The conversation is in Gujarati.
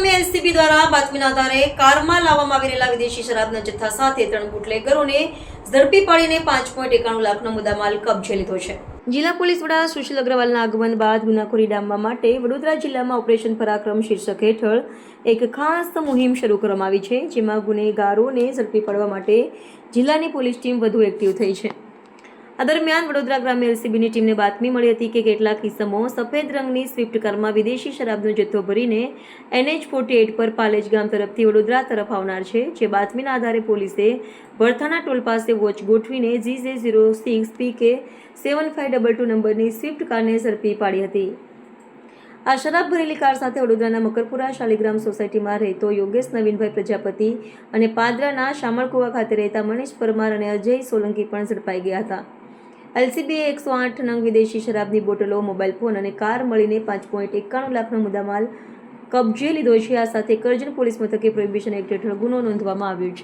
ગામે એલસીબી દ્વારા બાતમીના આધારે કારમાં લાવવામાં આવી રહેલા વિદેશી શરાબના જથ્થા સાથે ત્રણ બુટલેગરોને ઝડપી પાડીને પાંચ પોઈન્ટ એકાણું લાખનો મુદ્દામાલ કબજે લીધો છે. જિલ્લા પોલીસ વડા સુશીલ અગ્રવાલના આગમન બાદ ગુનાખોરી ડામવા માટે વડોદરા જિલ્લામાં ઓપરેશન પરાક્રમ શીર્ષક હેઠળ એક ખાસ મુહિમ શરૂ કરવામાં આવી છે, જેમાં ગુનેગારોને ઝડપી પાડવા માટે જિલ્લાની પોલીસ ટીમ વધુ એક્ટિવ થઈ છે. આ દરમિયાન વડોદરા ગ્રામ્ય એલસીબીની ટીમને બાતમી મળી હતી કે કેટલાક કિસ્સામો સફેદ રંગની સ્વિફ્ટ કારમાં વિદેશી શરાબનો જથ્થો ભરીને એનએચ ફોર્ટી એટ પર પાલેજ ગામ તરફથી વડોદરા તરફ આવનાર છે, જે બાતમીના આધારે પોલીસે ભરથાના ટોલ પાસે વોચ ગોઠવીને G J zero six P seven five double two નંબરની સ્વિફ્ટ કારને ઝડપી પાડી હતી. આ શરાબ ભરેલી કાર સાથે વડોદરાના મકરપુરા શાલિગ્રામ સોસાયટીમાં રહેતો યોગેશ નવીનભાઈ પ્રજાપતિ અને પાદરાના શામળકુવા ખાતે રહેતા મનીષ પરમાર અને અજય સોલંકી પણ ઝડપાઈ ગયા હતા. એલસીબીએ એકસો આઠ નંગ વિદેશી શરાબની બોટલો, મોબાઈલ ફોન અને કાર મળીને પાંચ પોઈન્ટ એકાણું લાખનો મુદ્દામાલ કબજે લીધો છે. આ સાથે કરજણ પોલીસ મથકે પ્રોહિબિશન એક્ટ હેઠળ ગુનો નોંધવામાં આવ્યો છે.